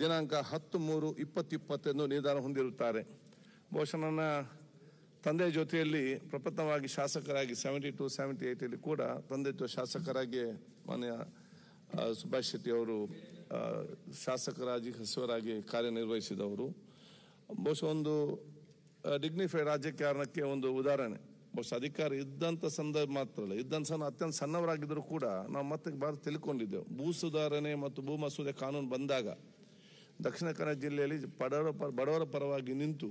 ದಿನಾಂಕ ಹತ್ತು ಮೂರು ಇಪ್ಪತ್ತು ಇಪ್ಪತ್ತೆಂದು ನಿರ್ಧಾರ ಹೊಂದಿರುತ್ತಾರೆ. ಬಹುಶಃ ನನ್ನ ತಂದೆಯ ಜೊತೆಯಲ್ಲಿ ಪ್ರಪ್ರಥಮವಾಗಿ ಶಾಸಕರಾಗಿ ಸೆವೆಂಟಿ ಟು ಸೆವೆಂಟಿ ಏಯ್ಟಲ್ಲಿ ಕೂಡ ತಂದೆ ಶಾಸಕರಾಗಿ ಮಾನ್ಯ ಸುಭಾಷ್ ಶೆಟ್ಟಿ ಅವರು ಶಾಸಕರಾಗಿ ಸಚಿವರಾಗಿ ಕಾರ್ಯನಿರ್ವಹಿಸಿದವರು. ಬಹುಶಃ ಒಂದು ಡಿಗ್ನಿಫೈಡ್ ರಾಜಕಾರಣಕ್ಕೆ ಒಂದು ಉದಾಹರಣೆ. ಬಹುಶಃ ಅಧಿಕಾರ ಇದ್ದಂಥ ಸಂದರ್ಭ ಮಾತ್ರ ಅಲ್ಲ, ಇದ್ದಂಥ ಅತ್ಯಂತ ಸಣ್ಣವರಾಗಿದ್ದರೂ ಕೂಡ ನಾವು ಮತ್ತೆ ಭಾರತ ತಿಳ್ಕೊಂಡಿದ್ದೆವು ಭೂ ಸುಧಾರಣೆ ಮತ್ತು ಭೂ ಮಸೂದೆ ಕಾನೂನು ಬಂದಾಗ ದಕ್ಷಿಣ ಕನ್ನಡ ಜಿಲ್ಲೆಯಲ್ಲಿ ಬಡವರ ಪರ, ಬಡವರ ಪರವಾಗಿ ನಿಂತು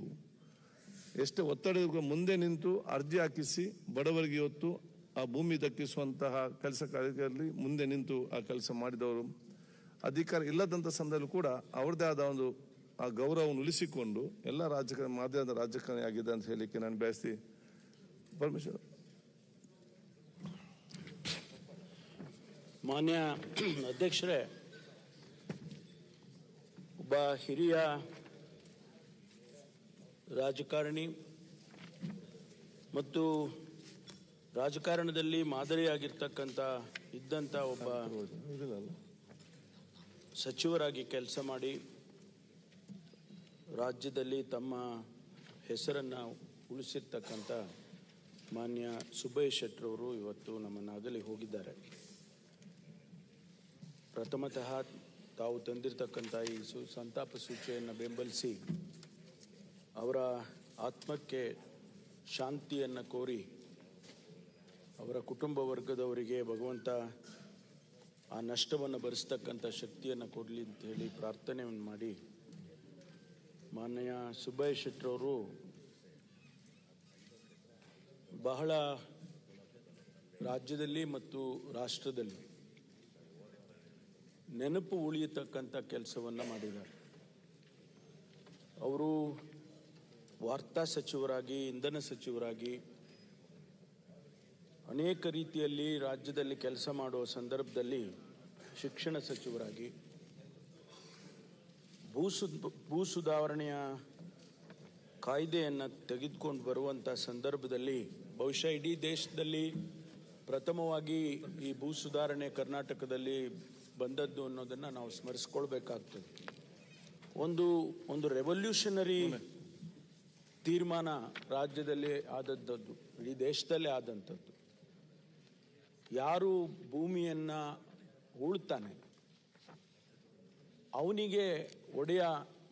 ಎಷ್ಟು ಒತ್ತಡ ಮುಂದೆ ನಿಂತು ಅರ್ಜಿ ಹಾಕಿಸಿ ಬಡವರಿಗೆ ಇವತ್ತು ಆ ಭೂಮಿ ದಕ್ಕಿಸುವಂತಹ ಕೆಲಸ ಕಾರ್ಯದಲ್ಲಿ ಮುಂದೆ ನಿಂತು ಆ ಕೆಲಸ ಮಾಡಿದವರು. ಅಧಿಕಾರ ಇಲ್ಲದಂಥ ಸಂದರ್ಭ ಕೂಡ ಅವ್ರದ್ದೇ ಆದ ಒಂದು ಆ ಗೌರವವನ್ನು ಉಳಿಸಿಕೊಂಡು ಎಲ್ಲ ರಾಜಕಾರಣ ಮಾಧ್ಯಮದ ರಾಜಕಾರಣಿ ಆಗಿದೆ ಅಂತ ಹೇಳಲಿಕ್ಕೆ ನಾನು ಬಯಸ್ತಿ ಪರಮೇಶ್ವರ್. ಮಾನ್ಯ ಅಧ್ಯಕ್ಷರೇ ಒಬ್ಬ ಹಿರಿಯ ರಾಜಕಾರಣಿ ಮತ್ತು ರಾಜಕಾರಣದಲ್ಲಿ ಮಾದರಿಯಾಗಿರ್ತಕ್ಕಂಥ ಇದ್ದಂಥ ಒಬ್ಬ ಸಚಿವರಾಗಿ ಕೆಲಸ ಮಾಡಿ ರಾಜ್ಯದಲ್ಲಿ ತಮ್ಮ ಹೆಸರನ್ನು ಉಳಿಸಿರ್ತಕ್ಕಂಥ ಮಾನ್ಯ ಸುಬ್ಬಯ್ಯ ಶೆಟ್ಟರವರು ಇವತ್ತು ನಮ್ಮನ್ನು ಅಗಲಿ ಹೋಗಿದ್ದಾರೆ. ಪ್ರಥಮತಃ ತಾವು ತಂದಿರತಕ್ಕಂಥ ಈ ಸು, ಸಂತಾಪ ಸೂಚಿಯನ್ನು ಬೆಂಬಲಿಸಿ ಅವರ ಆತ್ಮಕ್ಕೆ ಶಾಂತಿಯನ್ನು ಕೋರಿ ಅವರ ಕುಟುಂಬ ವರ್ಗದವರಿಗೆ ಭಗವಂತ ಆ ನಷ್ಟವನ್ನು ಭರಿಸ್ತಕ್ಕಂಥ ಶಕ್ತಿಯನ್ನು ಕೊಡಲಿ ಅಂತ ಹೇಳಿ ಪ್ರಾರ್ಥನೆಯನ್ನು ಮಾಡಿ ಮಾನ್ಯ ಸುಬ್ಬಯ್ಯ ಶೆಟ್ಟರವರು ಬಹಳ ರಾಜ್ಯದಲ್ಲಿ ಮತ್ತು ರಾಷ್ಟ್ರದಲ್ಲಿ ನೆನಪು ಉಳಿಯತಕ್ಕಂಥ ಕೆಲಸವನ್ನು ಮಾಡಿದ್ದಾರೆ. ಅವರು ವಾರ್ತಾ ಸಚಿವರಾಗಿ, ಇಂಧನ ಸಚಿವರಾಗಿ ಅನೇಕ ರೀತಿಯಲ್ಲಿ ರಾಜ್ಯದಲ್ಲಿ ಕೆಲಸ ಮಾಡುವ ಸಂದರ್ಭದಲ್ಲಿ ಶಿಕ್ಷಣ ಸಚಿವರಾಗಿ, ಭೂ ಸುದ್, ಭೂ ಸುಧಾರಣೆಯ ಕಾಯ್ದೆಯನ್ನು ತೆಗೆದುಕೊಂಡು ಬರುವಂಥ ಸಂದರ್ಭದಲ್ಲಿ ಬಹುಶಃ ಇಡೀ ದೇಶದಲ್ಲಿ ಪ್ರಥಮವಾಗಿ ಈ ಭೂ ಸುಧಾರಣೆ ಕರ್ನಾಟಕದಲ್ಲಿ ಬಂದದ್ದು ಅನ್ನೋದನ್ನು ನಾವು ಸ್ಮರಿಸ್ಕೊಳ್ಬೇಕಾಗ್ತದೆ. ಒಂದು ಒಂದು ರೆವಲ್ಯೂಷನರಿ ತೀರ್ಮಾನ ರಾಜ್ಯದಲ್ಲಿ ಆದದ್ದು ಇಡೀ ದೇಶದಲ್ಲೇ ಆದಂಥದ್ದು. ಯಾರು ಭೂಮಿಯನ್ನು ಉಳ್ತಾನೆ ಅವನಿಗೆ ಒಡೆಯ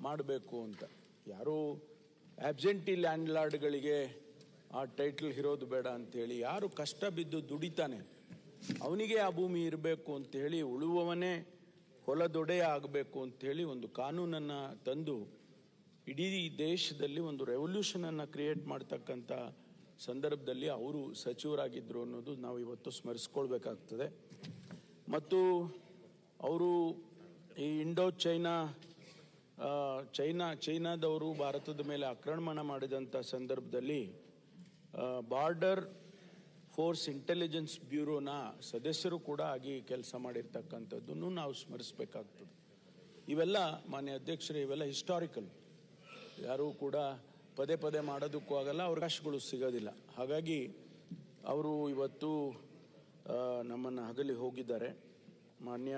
ಮಾಡಬೇಕು ಅಂತ. ಯಾರು ಆಬ್ಸೆಂಟಿ ಲ್ಯಾಂಡ್ ಲಾರ್ಡ್ಗಳಿಗೆ ಆ ಟೈಟಲ್ ಇರೋದು ಬೇಡ ಅಂತೇಳಿ ಯಾರು ಕಷ್ಟ ಬಿದ್ದು ದುಡಿತಾನೆ ಅವನಿಗೆ ಆ ಭೂಮಿ ಇರಬೇಕು ಅಂತ ಹೇಳಿ ಉಳುವವನೇ ಹೊಲದೊಡೆಯ ಆಗಬೇಕು ಅಂತೇಳಿ ಒಂದು ಕಾನೂನನ್ನು ತಂದು ಇಡೀ ದೇಶದಲ್ಲಿ ಒಂದು ರೆವಲ್ಯೂಷನನ್ನು ಕ್ರಿಯೇಟ್ ಮಾಡ್ತಕ್ಕಂಥ ಸಂದರ್ಭದಲ್ಲಿ ಅವರು ಸಚಿವರಾಗಿದ್ದರು ಅನ್ನೋದು ನಾವು ಇವತ್ತು ಸ್ಮರಿಸ್ಕೊಳ್ಬೇಕಾಗ್ತದೆ. ಮತ್ತು ಅವರು ಈ ಇಂಡೋ ಚೈನಾ ಚೈನಾ, ಚೈನಾದವರು ಭಾರತದ ಮೇಲೆ ಆಕ್ರಮಣ ಮಾಡಿದಂಥ ಸಂದರ್ಭದಲ್ಲಿ ಬಾರ್ಡರ್ ಫೋರ್ಸ್ ಇಂಟೆಲಿಜೆನ್ಸ್ ಬ್ಯೂರೋನ ಸದಸ್ಯರು ಕೂಡ ಆಗಿ ಕೆಲಸ ಮಾಡಿರ್ತಕ್ಕಂಥದ್ದನ್ನು ನಾವು ಸ್ಮರಿಸಬೇಕಾಗ್ತದೆ. ಇವೆಲ್ಲ ಮಾನ್ಯ ಅಧ್ಯಕ್ಷರೇ, ಇವೆಲ್ಲ ಹಿಸ್ಟಾರಿಕಲ್ ಯಾರೂ ಕೂಡ ಪದೇ ಪದೇ ಮಾಡೋದಕ್ಕೂ ಆಗಲ್ಲ ಅವಕಾಶಗಳು ಸಿಗೋದಿಲ್ಲ. ಹಾಗಾಗಿ ಅವರು ಇವತ್ತು ನಮ್ಮನ್ನು ಹಗಲಿ ಹೋಗಿದ್ದಾರೆ. ಮಾನ್ಯ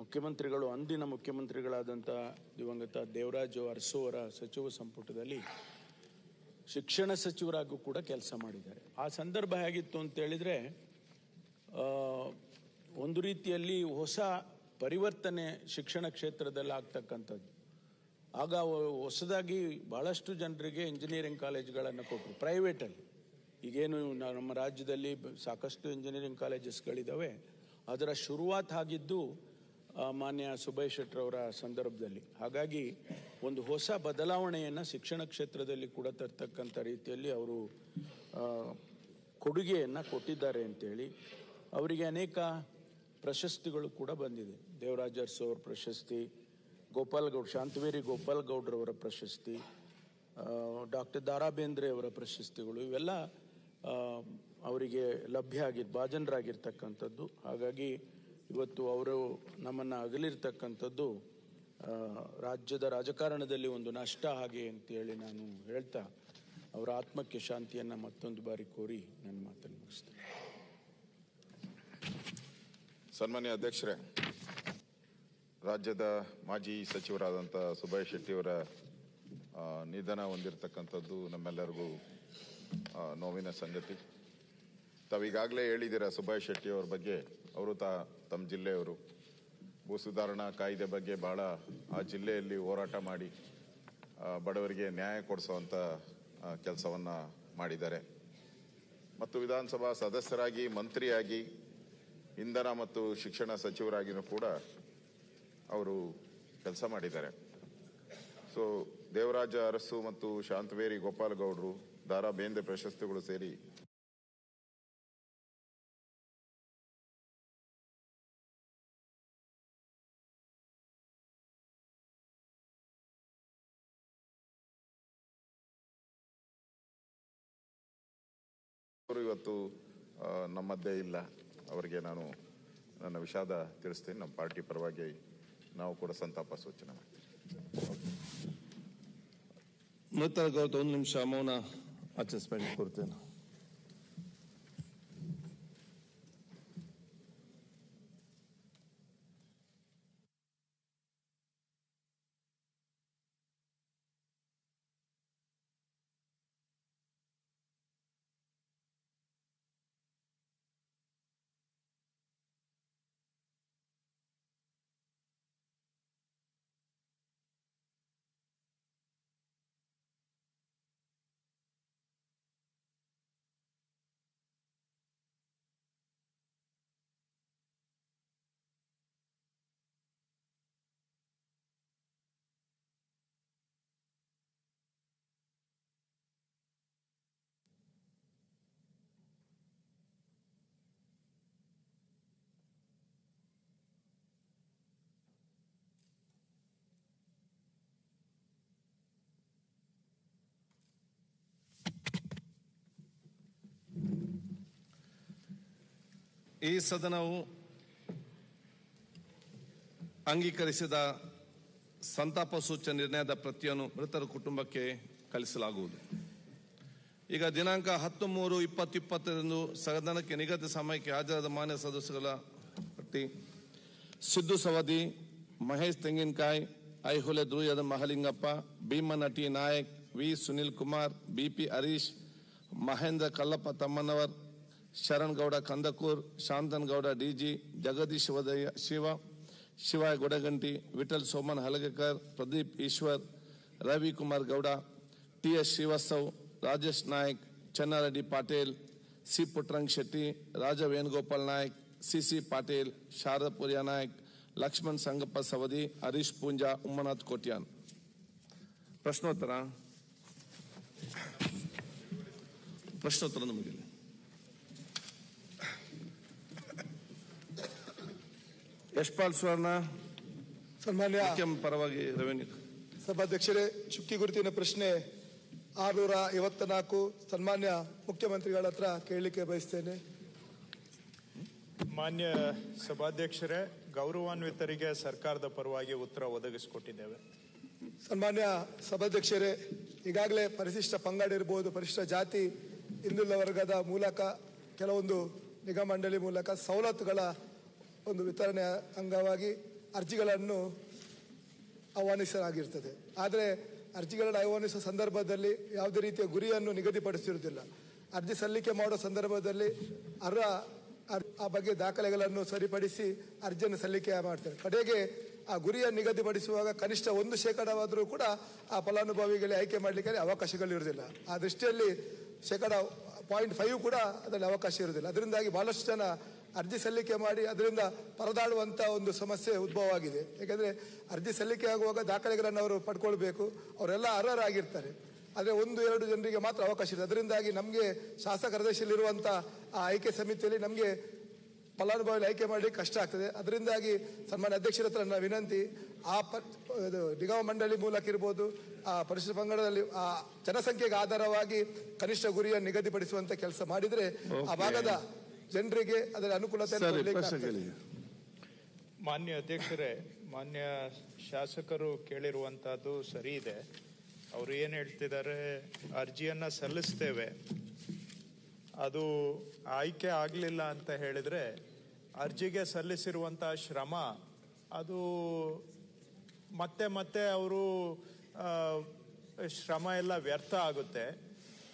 ಮುಖ್ಯಮಂತ್ರಿಗಳು, ಅಂದಿನ ಮುಖ್ಯಮಂತ್ರಿಗಳಾದಂಥ ದಿವಂಗತ ದೇವರಾಜು ಅರಸು ಅವರ ಸಚಿವ ಸಂಪುಟದಲ್ಲಿ ಶಿಕ್ಷಣ ಸಚಿವರಾಗೂ ಕೂಡ ಕೆಲಸ ಮಾಡಿದ್ದಾರೆ. ಆ ಸಂದರ್ಭ ಹೇಗಿತ್ತು ಅಂತ ಹೇಳಿದ್ರೆ ಆ, ಒಂದು ರೀತಿಯಲ್ಲಿ ಹೊಸ ಪರಿವರ್ತನೆ ಶಿಕ್ಷಣ ಕ್ಷೇತ್ರದಲ್ಲಿ ಆಗ್ತಕ್ಕಂಥದ್ದು. ಆಗ ಹೊಸದಾಗಿ ಬಹಳಷ್ಟು ಜನರಿಗೆ ಇಂಜಿನಿಯರಿಂಗ್ ಕಾಲೇಜ್ಗಳನ್ನು ಕೊಟ್ಟರು ಪ್ರೈವೇಟಲ್ಲಿ ಈಗೇನು ನಮ್ಮ ರಾಜ್ಯದಲ್ಲಿ ಸಾಕಷ್ಟು ಇಂಜಿನಿಯರಿಂಗ್ ಕಾಲೇಜಸ್ಗಳಿದ್ದಾವೆ ಅದರ ಶುರುವಾತ್ ಆಗಿದ್ದು ಮಾನ್ಯ ಸುಭಯ್ ಶೆಟ್ಟರವರ ಸಂದರ್ಭದಲ್ಲಿ. ಹಾಗಾಗಿ ಒಂದು ಹೊಸ ಬದಲಾವಣೆಯನ್ನು ಶಿಕ್ಷಣ ಕ್ಷೇತ್ರದಲ್ಲಿ ಕೂಡ ತರ್ತಕ್ಕಂಥ ರೀತಿಯಲ್ಲಿ ಅವರು ಕೊಡುಗೆಯನ್ನು ಕೊಟ್ಟಿದ್ದಾರೆ ಅಂತೇಳಿ ಅವರಿಗೆ ಅನೇಕ ಪ್ರಶಸ್ತಿಗಳು ಕೂಡ ಬಂದಿದೆ. ದೇವರಾಜ ಅವರ ಪ್ರಶಸ್ತಿ, ಗೋಪಾಲ್ ಗೌಡ್, ಶಾಂತವೇರಿ ಗೋಪಾಲ್ ಗೌಡ್ರವರ ಪ್ರಶಸ್ತಿ ಡಾಕ್ಟರ್ ದಾರಾ ಬೇಂದ್ರೆ ಅವರ ಪ್ರಶಸ್ತಿಗಳು ಇವೆಲ್ಲ ಅವರಿಗೆ ಲಭ್ಯ ಆಗಿ ಭಾಜನರಾಗಿರ್ತಕ್ಕಂಥದ್ದು. ಹಾಗಾಗಿ ಇವತ್ತು ಅವರು ನಮ್ಮನ್ನು ಅಗಲಿರ್ತಕ್ಕಂಥದ್ದು ರಾಜ್ಯದ ರಾಜಕಾರಣದಲ್ಲಿ ಒಂದು ನಷ್ಟ ಹಾಗೆ ಅಂತೇಳಿ ನಾನು ಹೇಳ್ತಾ, ಅವರ ಆತ್ಮಕ್ಕೆ ಶಾಂತಿಯನ್ನು ಮತ್ತೊಂದು ಬಾರಿ ಕೋರಿ ನನ್ನ ಮಾತನ್ನು ಮುಗಿಸ್ತೇನೆ. ಸನ್ಮಾನ್ಯ ಅಧ್ಯಕ್ಷರೇ, ರಾಜ್ಯದ ಮಾಜಿ ಸಚಿವರಾದಂಥ ಸುಭಾಷ್ ಶೆಟ್ಟಿಯವರ ನಿಧನ ಹೊಂದಿರತಕ್ಕಂಥದ್ದು ನಮ್ಮೆಲ್ಲರಿಗೂ ನೋವಿನ ಸಂಗತಿ. ತಾವೀಗಾಗಲೇ ಹೇಳಿದ್ದೀರಾ ಸುಭಾಷ್ ಶೆಟ್ಟಿಯವರ ಬಗ್ಗೆ, ಅವರು ತಾ ತಮ್ಮ ಜಿಲ್ಲೆಯವರು. ಭೂ ಸುಧಾರಣಾ ಕಾಯ್ದೆ ಬಗ್ಗೆ ಬಹಳ ಆ ಜಿಲ್ಲೆಯಲ್ಲಿ ಹೋರಾಟ ಮಾಡಿ ಬಡವರಿಗೆ ನ್ಯಾಯ ಕೊಡಿಸುವಂಥ ಕೆಲಸವನ್ನು ಮಾಡಿದ್ದಾರೆ. ಮತ್ತು ವಿಧಾನಸಭಾ ಸದಸ್ಯರಾಗಿ, ಮಂತ್ರಿಯಾಗಿ, ಇಂಧನ ಮತ್ತು ಶಿಕ್ಷಣ ಸಚಿವರಾಗಿಯೂ ಕೂಡ ಅವರು ಕೆಲಸ ಮಾಡಿದ್ದಾರೆ. ಸೊ, ದೇವರಾಜ ಅರಸು ಮತ್ತು ಶಾಂತವೇರಿ ಗೋಪಾಲಗೌಡರು ದಾರಾ ಬೇಂದ್ರೆ ಪ್ರಶಸ್ತಿಗಳು ಸೇರಿ ಅವರು ಇವತ್ತು ನಮ್ಮದ್ದೇ ನಮ್ಮ ಮಧ್ಯೆ ಇಲ್ಲ. ಅವರಿಗೆ ನಾನು ನನ್ನ ವಿಷಾದ ತಿಳಿಸ್ತೀನಿ. ನಮ್ಮ ಪಾರ್ಟಿ ಪರವಾಗಿ ನಾವು ಕೂಡ ಸಂತಾಪ ಸೂಚನೆ ಮಾಡ್ತೀವಿ. ಮೃತರ ಗೌರವ ಒಂದು ನಿಮಿಷ ಮೌನ ಆಚರಿಸಬೇಕು ಕೊಡ್ತೇನೆ ಈ ಸದನವು ಅಂಗೀಕರಿಸಿದ ಸಂತಾಪ ಸೂಚನೆ ನಿರ್ಣಯದ ಪ್ರತಿಯನ್ನು ಮೃತರ ಕುಟುಂಬಕ್ಕೆ ಕಳಿಸಲಾಗುವುದು ಈಗ ದಿನಾಂಕ ಹತ್ತು ಮೂರು ಇಪ್ಪತ್ತು ಇಪ್ಪತ್ತರಂದು ಸದನಕ್ಕೆ ನಿಗದಿತ ಸಮಯಕ್ಕೆ ಹಾಜರಾದ ಮಾನ್ಯ ಸದಸ್ಯಗಳ ಪಟ್ಟಿ. ಸಿದ್ದು ಸವದಿ, ಮಹೇಶ್ ತೆಂಗಿನಕಾಯಿ ಐಹೊಲೆ ಧ್ರುಯದ Mahalingappa ಭೀಮನಟಿ Nayak, V Sunil Kumar B P Harish, Mahendra Kallappa Tammanavar Sharan Gowda Kandakur Shantan Gowda DG Jagadish Shivadayya Shiva Shivaya Godaganti Vithal Soman Halagakar Pradeep Eshwar Ravikumar Gowda T S Srivastav Rajesh Nayak Channareddy Patil C Putrang Shetty Raja Venugopal Nayak C C Patil Sharada Puriya Nayak Lakshman Sangappa Savadi Harish Poonja Ummanath Kotian ಪ್ರಶ್ನೋತ್ತರ ಪ್ರಶ್ನೋತ್ತರ ನಮಗೆ ಯಶ್ಪಾಲ್ ಸುವರ್ಣ ಸನ್ಮಾನ್ಯ ಪರವಾಗಿ revenue ಸಭಾಧ್ಯಕ್ಷರೇ ಚುಕ್ಕಿ ಗುರುತಿನ ಪ್ರಶ್ನೆ ಆರುನೂರ ಐವತ್ತ ನಾಲ್ಕು ಸನ್ಮಾನ್ಯ ಮುಖ್ಯಮಂತ್ರಿಗಳ ಹತ್ರ ಕೇಳಲಿಕ್ಕೆ ಬಯಸ್ತೇನೆ. ಮಾನ್ಯ ಸಭಾಧ್ಯಕ್ಷರೇ ಗೌರವಾನ್ವಿತರಿಗೆ ಸರ್ಕಾರದ ಪರವಾಗಿ ಉತ್ತರ ಒದಗಿಸಿಕೊಟ್ಟಿದ್ದೇವೆ. ಸನ್ಮಾನ್ಯ ಸಭಾಧ್ಯಕ್ಷರೇ ಈಗಾಗಲೇ ಪರಿಶಿಷ್ಟ ಪಂಗಡ ಇರ್ಬೋದು ಪರಿಶಿಷ್ಟ ಜಾತಿ ಹಿಂದುಳಿದ ವರ್ಗದ ಮೂಲಕ ಕೆಲವೊಂದು ನಿಗಮ ಮಂಡಳಿ ಮೂಲಕ ಸವಲತ್ತುಗಳ ಒಂದು ವಿತರಣೆ ಅಂಗವಾಗಿ ಅರ್ಜಿಗಳನ್ನು ಆಹ್ವಾನಿಸಲಾಗಿರ್ತದೆ. ಆದರೆ ಅರ್ಜಿಗಳನ್ನು ಆಹ್ವಾನಿಸುವ ಸಂದರ್ಭದಲ್ಲಿ ಯಾವುದೇ ರೀತಿಯ ಗುರಿಯನ್ನು ನಿಗದಿಪಡಿಸಿರುವುದಿಲ್ಲ. ಅರ್ಜಿ ಸಲ್ಲಿಕೆ ಮಾಡುವ ಸಂದರ್ಭದಲ್ಲಿ ಅರ್ಹ ಅರ್- ಆ ಬಗ್ಗೆ ದಾಖಲೆಗಳನ್ನು ಸರಿಪಡಿಸಿ ಅರ್ಜಿಯನ್ನು ಸಲ್ಲಿಕೆ ಮಾಡ್ತಾರೆ ಕಡೆಗೆ ಆ ಗುರಿಯನ್ನು ನಿಗದಿಪಡಿಸುವಾಗ ಕನಿಷ್ಠ ಒಂದು ಶೇಕಡವಾದರೂ ಕೂಡ ಆ ಫಲಾನುಭವಿಗಳಿಗೆ ಆಯ್ಕೆ ಮಾಡಲಿಕ್ಕೆ ಅವಕಾಶಗಳಿರುವುದಿಲ್ಲ ಆ ದೃಷ್ಟಿಯಲ್ಲಿ ಶೇಕಡ ಪಾಯಿಂಟ್ ಫೈವ್ ಕೂಡ ಅದರಲ್ಲಿ ಅವಕಾಶ ಇರುವುದಿಲ್ಲ. ಅದರಿಂದಾಗಿ ಬಹಳಷ್ಟು ಜನ ಅರ್ಜಿ ಸಲ್ಲಿಕೆ ಮಾಡಿ ಅದರಿಂದ ಪರದಾಡುವಂಥ ಒಂದು ಸಮಸ್ಯೆ ಉದ್ಭವವಾಗಿದೆ. ಯಾಕೆಂದರೆ ಅರ್ಜಿ ಸಲ್ಲಿಕೆ ಆಗುವಾಗ ದಾಖಲೆಗಳನ್ನು ಅವರು ಪಡ್ಕೊಳ್ಬೇಕು. ಅವರೆಲ್ಲ ಅರ್ಹರಾಗಿರ್ತಾರೆ. ಆದರೆ ಒಂದು ಎರಡು ಜನರಿಗೆ ಮಾತ್ರ ಅವಕಾಶ ಇದೆ ಅದರಿಂದಾಗಿ ನಮಗೆ ಶಾಸಕರ ದೇಶದಲ್ಲಿರುವಂಥ ಆ ಆಯ್ಕೆ ಸಮಿತಿಯಲ್ಲಿ ನಮಗೆ ಫಲಾನುಭವಿಗಳು ಆಯ್ಕೆ ಮಾಡಲಿಕ್ಕೆ ಕಷ್ಟ ಆಗ್ತದೆ. ಅದರಿಂದಾಗಿ ಸನ್ಮಾನ್ಯ ಅಧ್ಯಕ್ಷರ ಹತ್ರ ನನ್ನ ವಿನಂತಿ ಆ ಪ ಇದು ನಿಗಮ ಮಂಡಳಿ ಮೂಲಕ ಇರ್ಬೋದು ಆ ಪರಿಶಿಷ್ಟ ಪಂಗಡದಲ್ಲಿ ಆ ಜನಸಂಖ್ಯೆಗೆ ಆಧಾರವಾಗಿ ಕನಿಷ್ಠ ಗುರಿಯನ್ನು ನಿಗದಿಪಡಿಸುವಂತ ಕೆಲಸ ಮಾಡಿದರೆ ಆ ಭಾಗದ ಜನರಿಗೆ ಅದರ ಅನುಕೂಲತೆ ಮಾನ್ಯ ಅಧ್ಯಕ್ಷರೇ ಮಾನ್ಯ ಶಾಸಕರು ಕೇಳಿರುವಂತಹದ್ದು ಸರಿ ಇದೆ. ಅವರು ಏನು ಹೇಳ್ತಿದ್ದಾರೆ? ಅರ್ಜಿಯನ್ನು ಸಲ್ಲಿಸ್ತೇವೆ. ಅದು ಆಯ್ಕೆ ಆಗಲಿಲ್ಲ ಅಂತ ಹೇಳಿದ್ರೆ ಅರ್ಜಿಗೆ ಸಲ್ಲಿಸಿರುವಂತಹ ಶ್ರಮ ಅದು ಮತ್ತೆ ಮತ್ತೆ ಅವರು ಶ್ರಮ ಎಲ್ಲ ವ್ಯರ್ಥ ಆಗುತ್ತೆ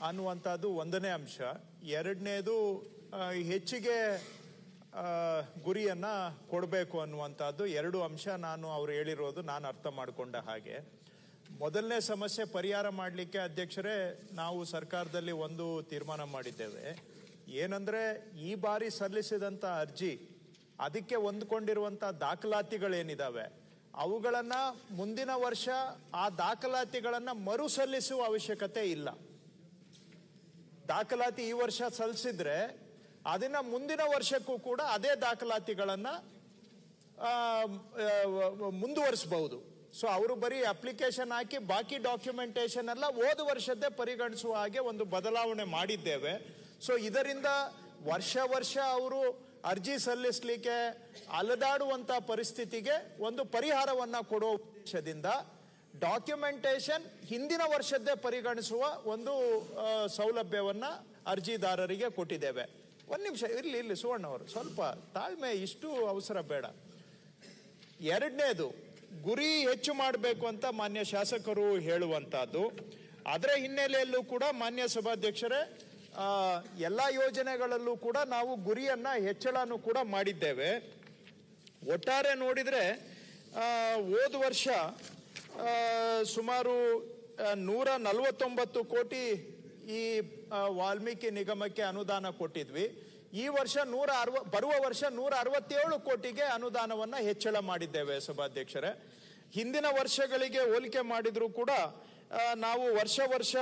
ಅನ್ನುವಂಥದ್ದು ಒಂದನೇ ಅಂಶ. ಎರಡನೇದು ಹೆಚ್ಚಿಗೆ ಗುರಿಯನ್ನು ಕೊಡಬೇಕು ಅನ್ನುವಂಥದ್ದು ಎರಡು ಅಂಶ ನಾನು ಅವ್ರು ಹೇಳಿರೋದು ನಾನು ಅರ್ಥ ಮಾಡಿಕೊಂಡ ಹಾಗೆ. ಮೊದಲನೇ ಸಮಸ್ಯೆ ಪರಿಹಾರ ಮಾಡಲಿಕ್ಕೆ ಅಧ್ಯಕ್ಷರೇ ನಾವು ಸರ್ಕಾರದಲ್ಲಿ ಒಂದು ತೀರ್ಮಾನ ಮಾಡಿದ್ದೇವೆ. ಏನಂದ್ರೆ, ಈ ಬಾರಿ ಸಲ್ಲಿಸಿದಂಥ ಅರ್ಜಿ, ಅದಕ್ಕೆ ಹೊಂದ್ಕೊಂಡಿರುವಂಥ ದಾಖಲಾತಿಗಳೇನಿದ್ದಾವೆ ಅವುಗಳನ್ನು ಮುಂದಿನ ವರ್ಷ ಆ ದಾಖಲಾತಿಗಳನ್ನ ಮರು ಸಲ್ಲಿಸುವ ಅವಶ್ಯಕತೆ ಇಲ್ಲ. ದಾಖಲಾತಿ ಈ ವರ್ಷ ಸಲ್ಲಿಸಿದ್ರೆ ಅದನ್ನ ಮುಂದಿನ ವರ್ಷಕ್ಕೂ ಕೂಡ ಅದೇ ದಾಖಲಾತಿಗಳನ್ನ ಮುಂದುವರಿಸಬಹುದು. ಸೊ ಅವರು ಬರೀ ಅಪ್ಲಿಕೇಶನ್ ಹಾಕಿ ಬಾಕಿ ಡಾಕ್ಯುಮೆಂಟೇಶನ್ ಎಲ್ಲ ಹೋದ ವರ್ಷದ್ದೇ ಪರಿಗಣಿಸುವ ಹಾಗೆ ಒಂದು ಬದಲಾವಣೆ ಮಾಡಿದ್ದೇವೆ. ಸೊ ಇದರಿಂದ ವರ್ಷ ವರ್ಷ ಅವರು ಅರ್ಜಿ ಸಲ್ಲಿಸಲಿಕ್ಕೆ ಅಲೆದಾಡುವಂಥ ಪರಿಸ್ಥಿತಿಗೆ ಒಂದು ಪರಿಹಾರವನ್ನ ಕೊಡುವ ಉದ್ದೇಶದಿಂದ ಡಾಕ್ಯುಮೆಂಟೇಶನ್ ಹಿಂದಿನ ವರ್ಷದ್ದೇ ಪರಿಗಣಿಸುವ ಒಂದು ಸೌಲಭ್ಯವನ್ನ ಅರ್ಜಿದಾರರಿಗೆ ಕೊಟ್ಟಿದ್ದೇವೆ. ಒಂದು ನಿಮಿಷ, ಇರಲಿ ಇಲ್ಲಿ ಸುವರ್ಣ ಅವರು, ಸ್ವಲ್ಪ ತಾಳ್ಮೆ ಇಷ್ಟು ಅವಸರ ಬೇಡ. ಎರಡನೇದು, ಗುರಿ ಹೆಚ್ಚು ಮಾಡಬೇಕು ಅಂತ ಮಾನ್ಯ ಶಾಸಕರು ಹೇಳುವಂತಹದ್ದು ಅದರ ಹಿನ್ನೆಲೆಯಲ್ಲೂ ಕೂಡ ಮಾನ್ಯ ಸಭಾಧ್ಯಕ್ಷರೇ ಎಲ್ಲ ಯೋಜನೆಗಳಲ್ಲೂ ಕೂಡ ನಾವು ಗುರಿಯನ್ನ ಹೆಚ್ಚಳನೂ ಕೂಡ ಮಾಡಿದ್ದೇವೆ. ಒಟ್ಟಾರೆ ನೋಡಿದ್ರೆ ಹೋದ ವರ್ಷ ಸುಮಾರು ನೂರ ನಲವತ್ತೊಂಬತ್ತು ಕೋಟಿ ಈ ವಾಲ್ಮೀಕಿ ನಿಗಮಕ್ಕೆ ಅನುದಾನ ಕೊಟ್ಟಿದ್ವಿ. ಈ ವರ್ಷ ನೂರ ಅರವ, ಬರುವ ವರ್ಷ ನೂರ ಅರವತ್ತೇಳು ಕೋಟಿಗೆ ಅನುದಾನವನ್ನ ಹೆಚ್ಚಳ ಮಾಡಿದ್ದೇವೆ ಸಭಾಧ್ಯಕ್ಷರೇ. ಹಿಂದಿನ ವರ್ಷಗಳಿಗೆ ಹೋಲಿಕೆ ಮಾಡಿದರೂ ಕೂಡ ನಾವು ವರ್ಷ ವರ್ಷ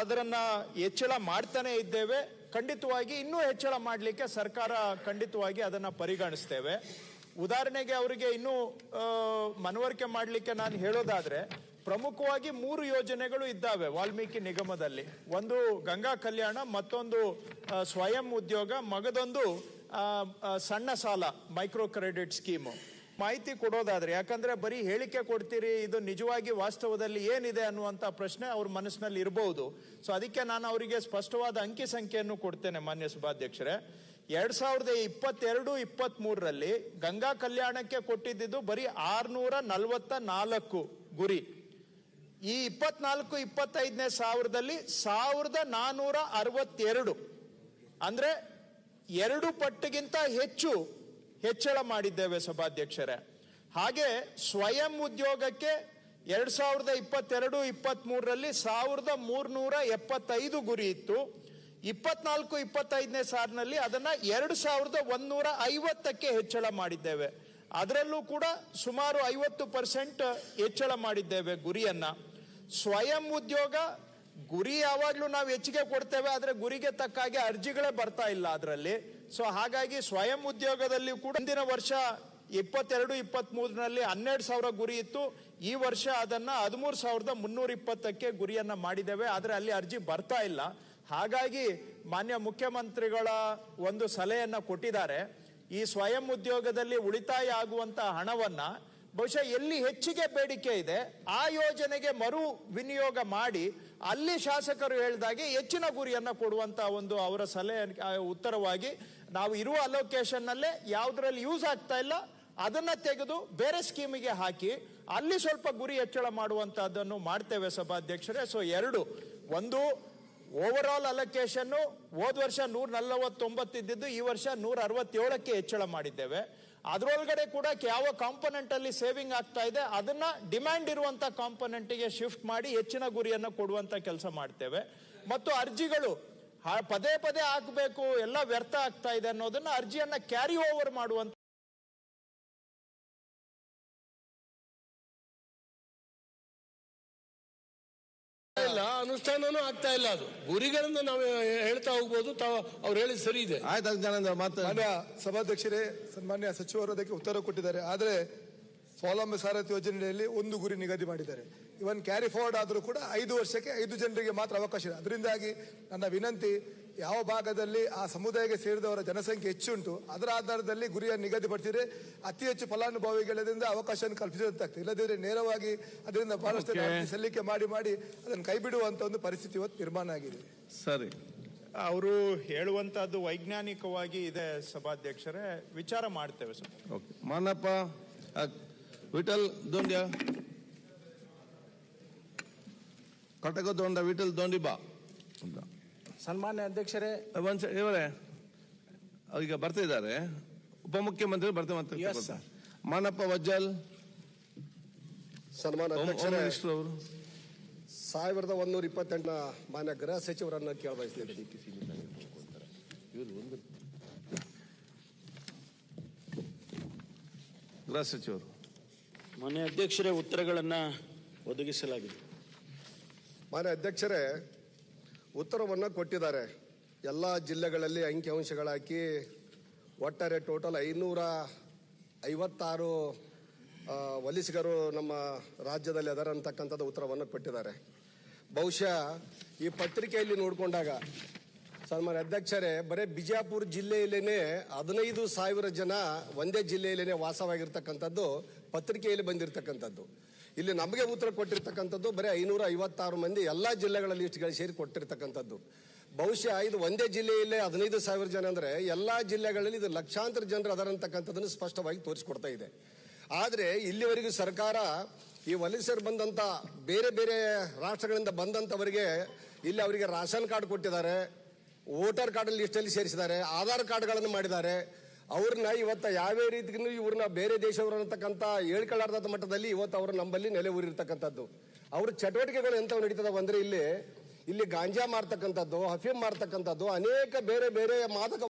ಅದರನ್ನು ಹೆಚ್ಚಳ ಮಾಡ್ತಾನೆ ಇದ್ದೇವೆ. ಖಂಡಿತವಾಗಿ ಇನ್ನೂ ಹೆಚ್ಚಳ ಮಾಡಲಿಕ್ಕೆ ಸರ್ಕಾರ ಖಂಡಿತವಾಗಿ ಅದನ್ನ ಪರಿಗಣಿಸ್ತೇವೆ. ಉದಾಹರಣೆಗೆ ಅವರಿಗೆ ಇನ್ನೂ ಮನವರಿಕೆ ಮಾಡಲಿಕ್ಕೆ ನಾನು ಹೇಳೋದಾದ್ರೆ ಪ್ರಮುಖವಾಗಿ ಮೂರು ಯೋಜನೆಗಳು ಇದ್ದಾವೆ ವಾಲ್ಮೀಕಿ ನಿಗಮದಲ್ಲಿ. ಒಂದು ಗಂಗಾ ಕಲ್ಯಾಣ, ಮತ್ತೊಂದು ಸ್ವಯಂ ಉದ್ಯೋಗ, ಮಗದೊಂದು ಸಣ್ಣ ಸಾಲ, ಮೈಕ್ರೋ ಕ್ರೆಡಿಟ್ ಸ್ಕೀಮು. ಮಾಹಿತಿ ಕೊಡೋದಾದ್ರೆ, ಯಾಕಂದ್ರೆ ಬರೀ ಹೇಳಿಕೆ ಕೊಡ್ತೀರಿ, ಇದು ನಿಜವಾಗಿ ವಾಸ್ತವದಲ್ಲಿ ಏನಿದೆ ಅನ್ನುವಂತ ಪ್ರಶ್ನೆ ಅವ್ರ ಮನಸ್ಸಿನಲ್ಲಿ ಇರಬಹುದು ಸೊ ಅದಕ್ಕೆ ನಾನು ಅವರಿಗೆ ಸ್ಪಷ್ಟವಾದ ಅಂಕಿ ಸಂಖ್ಯೆಯನ್ನು ಕೊಡ್ತೇನೆ, ಮಾನ್ಯ ಸಭಾಧ್ಯಕ್ಷರೇ. ಎರಡ್ ಸಾವಿರದ ಇಪ್ಪತ್ತೆರಡು ಇಪ್ಪತ್ತ್ ಮೂರರಲ್ಲಿ ಗಂಗಾ ಕಲ್ಯಾಣಕ್ಕೆ ಕೊಟ್ಟಿದ್ದು ಬರೀ ಆರ್ನೂರ ನಲವತ್ತ ನಾಲ್ಕು ಗುರಿ. ಈ ಇಪ್ಪತ್ನಾಲ್ಕು, ಇಪ್ಪತ್ತೈದನೇ ಸಾವಿರದಲ್ಲಿ ಸಾವಿರದ ನಾನೂರ ಅರವತ್ತೆರಡು. ಅಂದರೆ ಎರಡು ಪಟ್ಟಿಗಿಂತ ಹೆಚ್ಚು ಹೆಚ್ಚಳ ಮಾಡಿದ್ದೇವೆ ಸಭಾಧ್ಯಕ್ಷರೇ. ಹಾಗೆ ಸ್ವಯಂ ಉದ್ಯೋಗಕ್ಕೆ ಎರಡು ಸಾವಿರದ ಇಪ್ಪತ್ತೆರಡು ಇಪ್ಪತ್ತ್ಮೂರರಲ್ಲಿ ಸಾವಿರದ ಮೂರ್ನೂರ ಎಪ್ಪತ್ತೈದು ಗುರಿ ಇತ್ತು. ಇಪ್ಪತ್ನಾಲ್ಕು, ಇಪ್ಪತ್ತೈದನೇ ಸಾಲಿನಲ್ಲಿ ಅದನ್ನು ಎರಡು ಸಾವಿರದ ಒಂದೂರ ಐವತ್ತಕ್ಕೆ ಹೆಚ್ಚಳ ಮಾಡಿದ್ದೇವೆ. ಅದರಲ್ಲೂ ಕೂಡ ಸುಮಾರು ಐವತ್ತು ಪರ್ಸೆಂಟ್ ಹೆಚ್ಚಳ ಮಾಡಿದ್ದೇವೆ ಗುರಿಯನ್ನ. ಸ್ವಯಂ ಉದ್ಯೋಗ, ಗುರಿ ಯಾವಾಗಲೂ ನಾವು ಹೆಚ್ಚಿಗೆ ಕೊಡ್ತೇವೆ, ಆದರೆ ಗುರಿಗೆ ತಕ್ಕ ಹಾಗೆ ಅರ್ಜಿಗಳೇ ಬರ್ತಾ ಇಲ್ಲ ಅದರಲ್ಲಿ. ಸೊ ಹಾಗಾಗಿ ಸ್ವಯಂ ಉದ್ಯೋಗದಲ್ಲಿ ಕೂಡ ಹಿಂದಿನ ವರ್ಷ ಇಪ್ಪತ್ತೆರಡು ಇಪ್ಪತ್ತ್ ಮೂರರಲ್ಲಿ ಹನ್ನೆರಡು ಸಾವಿರ ಗುರಿ ಇತ್ತು. ಈ ವರ್ಷ ಅದನ್ನ ಹದಿಮೂರು ಸಾವಿರದ ಮುನ್ನೂರ ಇಪ್ಪತ್ತಕ್ಕೆ ಗುರಿಯನ್ನ ಮಾಡಿದ್ದೇವೆ, ಆದರೆ ಅಲ್ಲಿ ಅರ್ಜಿ ಬರ್ತಾ ಇಲ್ಲ. ಹಾಗಾಗಿ ಮಾನ್ಯ ಮುಖ್ಯಮಂತ್ರಿಗಳ ಒಂದು ಸಲಹೆಯನ್ನು ಕೊಟ್ಟಿದ್ದಾರೆ. ಈ ಸ್ವಯಂ ಉದ್ಯೋಗದಲ್ಲಿ ಉಳಿತಾಯ ಆಗುವಂತ ಹಣವನ್ನ ಬಹುಶಃ ಎಲ್ಲಿ ಹೆಚ್ಚಿಗೆ ಬೇಡಿಕೆ ಇದೆ, ಆ ಯೋಜನೆಗೆ ಮರು ವಿನಿಯೋಗ ಮಾಡಿ ಅಲ್ಲಿ ಶಾಸಕರು ಹೇಳಿದಾಗೆ ಹೆಚ್ಚಿನ ಗುರಿಯನ್ನ ಕೊಡುವಂತ ಒಂದು ಅವರ ಸಲಹೆ ಉತ್ತರವಾಗಿ ನಾವು ಇರುವ ಅಲೋಕೇಶನ್ ಯಾವುದರಲ್ಲಿ ಯೂಸ್ ಆಗ್ತಾ ಇಲ್ಲ, ಅದನ್ನ ತೆಗೆದು ಬೇರೆ ಸ್ಕೀಮಿಗೆ ಹಾಕಿ ಅಲ್ಲಿ ಸ್ವಲ್ಪ ಗುರಿ ಹೆಚ್ಚಳ ಮಾಡುವಂತಹದ್ದನ್ನು ಮಾಡ್ತೇವೆ ಸಭಾಧ್ಯಕ್ಷರೇ. ಸೊ ಎರಡು, ಒಂದು ಓವರ್ ಆಲ್ ಅಲೋಕೇಶನ್ ಹೋದ ವರ್ಷ ನೂರ ನಲವತ್ತೊಂಬತ್ತು ಇದ್ದಿದ್ದು ಈ ವರ್ಷ ನೂರ ಅರವತ್ತೇಳಕ್ಕೆ ಹೆಚ್ಚಳ ಮಾಡಿದ್ದೇವೆ. ಅದರೊಳಗಡೆ ಕೂಡ ಯಾವ ಕಾಂಪೊನೆಂಟ್ ಅಲ್ಲಿ ಸೇವಿಂಗ್ ಆಗ್ತಾ ಇದೆ, ಅದನ್ನ ಡಿಮ್ಯಾಂಡ್ ಇರುವಂತ ಕಾಂಪೊನೆಂಟ್ಗೆ ಶಿಫ್ಟ್ ಮಾಡಿ ಹೆಚ್ಚಿನ ಗುರಿಯನ್ನು ಕೊಡುವಂತ ಕೆಲಸ ಮಾಡ್ತೇವೆ. ಮತ್ತು ಅರ್ಜಿಗಳು ಪದೇ ಪದೇ ಹಾಕಬೇಕು, ಎಲ್ಲ ವ್ಯರ್ಥ ಆಗ್ತಾ ಇದೆ ಅನ್ನೋದನ್ನ ಅರ್ಜಿಯನ್ನ ಕ್ಯಾರಿ ಓವರ್ ಮಾಡುವಂತ ಇಲ್ಲ ಅನುಷ್ಠಾನನೂ ಆಗ್ತಾ ಇಲ್ಲ ಅದು. ಗುರಿಗಳನ್ನು ನಾವು ಹೇಳ್ತಾ ಹೋಗ್ಬೋದು ತಾವು ಅವ್ರು ಹೇಳಿದ ಸರಿ ಇದೆ. ಆಯ್ತು ಜ್ಞಾನೇಂದ್ರ ಮಾತು ಮಾನ್ಯ ಸಭಾಧ್ಯಕ್ಷರೇ ಸನ್ಮಾನ್ಯ ಸಚಿವರು ಅದಕ್ಕೆ ಉತ್ತರ ಕೊಟ್ಟಿದ್ದಾರೆ. ಆದರೆ ಸ್ವಾವಲಂಬಿ ಸಾರಥಿ ಯೋಜನೆಯಲ್ಲಿ ಒಂದು ಗುರಿ ನಿಗದಿ ಮಾಡಿದ್ದಾರೆ. ಇವನ್ ಕ್ಯಾರಿ ಫಾರ್ವರ್ಡ್ ಆದರೂ ಕೂಡ ಐದು ವರ್ಷಕ್ಕೆ ಐದು ಜನರಿಗೆ ಮಾತ್ರ ಅವಕಾಶ ಇದೆ ಅದರಿಂದಾಗಿ ನನ್ನ ವಿನಂತಿ ಯಾವ ಭಾಗದಲ್ಲಿ ಆ ಸಮುದಾಯಕ್ಕೆ ಸೇರಿದವರ ಜನಸಂಖ್ಯೆ ಹೆಚ್ಚುಂಟು ಅದರ ಆಧಾರದಲ್ಲಿ ಗುರಿಯನ್ನು ನಿಗದಿಪಡಿಸಿದ್ರೆ ಅತಿ ಹೆಚ್ಚು ಫಲಾನುಭವಿಗಳಿಂದ ಅವಕಾಶ ಕಲ್ಪಿಸಿದಂತಾಗ್ತದೆ. ಇಲ್ಲದಿದ್ರೆ ನೇರವಾಗಿ ಅದರಿಂದ ಬಹಳಷ್ಟು ಸಲ್ಲಿಕೆ ಮಾಡಿ ಮಾಡಿ ಅದನ್ನು ಕೈಬಿಡುವಂತ ಒಂದು ಪರಿಸ್ಥಿತಿ ಇವತ್ತು ನಿರ್ಮಾಣ ಆಗಿದೆ. ಸರಿ. ಅವರು ಹೇಳುವಂತಹದ್ದು ವೈಜ್ಞಾನಿಕವಾಗಿ ಇದೆ ಸಭಾಧ್ಯಕ್ಷರೇ. ವಿಚಾರ ಮಾಡ್ತೇವೆ ಸರ್ ಓಕೆ ಮಾನಪ್ಪ ವಿಠಲ್ ದೋಂಡ್ಯ. ಕಟಕ ದೋಂಡ ವಿಠಲ್ ದೋಂಡಿ ಬಾ. ಅಂತ ಸನ್ಮಾನ್ಯ ಅಧ್ಯಕ್ಷರೇ. ಒಂದ್ ಸ- ಇವರೇ? ಈಗ ಬರ್ತಾ ಇದ್ದಾರೆ. ಉಪಮುಖ್ಯಮಂತ್ರಿ ಬರ್ತಾ ಮತ್ತೆ Yes, sir. ಮಾನಪ್ಪ ವಜ್ಜಲ್. ಸನ್ಮಾನ ಹೋಮ್ ಅಧ್ಯಕ್ಷರೇ ಮಿನಿಸ್ಟರ್ ಅವರು. ಸಾವಿರದ ಒಂದೂರ ಇಪ್ಪತ್ತೆಂಟನ ಮಾನ್ಯ ಗೃಹ ಸಚಿವರನ್ನ ಕೇಳಬಯಸ್ತೀನಿ ಗೃಹ ಸಚಿವರು. ಮಾನ್ಯ ಅಧ್ಯಕ್ಷರೇ ಉತ್ತರಗಳನ್ನು ಒದಗಿಸಲಾಗಿದೆ. ಮಾನ್ಯ ಅಧ್ಯಕ್ಷರೇ, ಉತ್ತರವನ್ನು ಕೊಟ್ಟಿದ್ದಾರೆ. ಎಲ್ಲ ಜಿಲ್ಲೆಗಳಲ್ಲಿ ಅಂಕಿಅಂಶಗಳಾಕಿ ಒಟ್ಟಾರೆ ಟೋಟಲ್ ಐನೂರ ಐವತ್ತಾರು ವಲಸಿಗರು ನಮ್ಮ ರಾಜ್ಯದಲ್ಲಿ ಅದರ ಅಂತಕ್ಕಂಥದ್ದು ಉತ್ತರವನ್ನು ಕೊಟ್ಟಿದ್ದಾರೆ. ಬಹುಶಃ ಈ ಪತ್ರಿಕೆಯಲ್ಲಿ ನೋಡಿಕೊಂಡಾಗ, ಸನ್ಮಾನ್ಯ ಅಧ್ಯಕ್ಷರೇ, ಬರೀ ಬಿಜಾಪುರ ಜಿಲ್ಲೆಯಲ್ಲೇನೆ ಹದಿನೈದು ಸಾವಿರ ಜನ ಒಂದೇ ಜಿಲ್ಲೆಯಲ್ಲೇ ವಾಸವಾಗಿರ್ತಕ್ಕಂಥದ್ದು, ಪತ್ರಿಕೆಯಲ್ಲಿ ಬಂದಿರತಕ್ಕಂಥದ್ದು. ಇಲ್ಲಿ ನಮಗೆ ಉತ್ತರ ಕೊಟ್ಟಿರ್ತಕ್ಕಂಥದ್ದು ಬರೀ ಐನೂರ ಐವತ್ತಾರು ಮಂದಿ ಎಲ್ಲ ಜಿಲ್ಲೆಗಳ ಲಿಸ್ಟ್ಗಳು ಸೇರಿ ಕೊಟ್ಟಿರ್ತಕ್ಕಂಥದ್ದು. ಬಹುಶಃ ಇದು ಒಂದೇ ಜಿಲ್ಲೆಯಲ್ಲೇ ಹದಿನೈದು ಸಾವಿರ ಜನ ಅಂದರೆ ಎಲ್ಲ ಜಿಲ್ಲೆಗಳಲ್ಲಿ ಇದು ಲಕ್ಷಾಂತರ ಜನರು ಅದರಂತಕ್ಕಂಥದ್ದನ್ನು ಸ್ಪಷ್ಟವಾಗಿ ತೋರಿಸ್ಕೊಡ್ತಾ ಇದೆ. ಆದರೆ ಇಲ್ಲಿವರೆಗೂ ಸರ್ಕಾರ ಈ ವಲಸರು ಬಂದಂಥ ಬೇರೆ ಬೇರೆ ರಾಷ್ಟ್ರಗಳಿಂದ ಬಂದಂಥವರಿಗೆ ಇಲ್ಲಿ ಅವರಿಗೆ ರಾಷನ್ ಕಾರ್ಡ್ ಕೊಟ್ಟಿದ್ದಾರೆ, ವೋಟರ್ ಕಾರ್ಡ್ ಲಿಸ್ಟಲ್ಲಿ ಸೇರಿಸಿದ್ದಾರೆ, ಆಧಾರ್ ಕಾರ್ಡ್ಗಳನ್ನು ಮಾಡಿದ್ದಾರೆ. ಅವ್ರನ್ನ ಇವತ್ತ ಯಾವ್ಯಾವ ರೀತಿಗೂ ಇವ್ರನ್ನ ಬೇರೆ ದೇಶವ್ರು ಅಂತಕ್ಕಂಥ ಹೇಳ್ಕೊಳ್ಳಾರ್ದ ಮಟ್ಟದಲ್ಲಿ ಇವತ್ತು ಅವರು ನಮ್ಮಲ್ಲಿ ನೆಲೆ ಊರಿರ್ತಕ್ಕಂಥದ್ದು. ಅವ್ರ ಚಟುವಟಿಕೆಗಳು ಎಂಥವು ನಡೀತದವು ಅಂದ್ರೆ ಇಲ್ಲಿ ಇಲ್ಲಿ ಗಾಂಜಾ ಮಾರ್ತಕ್ಕಂಥದ್ದು, ಹಫೀಮ್ ಮಾರ್ತಕ್ಕಂಥದ್ದು, ಅನೇಕ ಬೇರೆ ಬೇರೆ ಮಾದಕ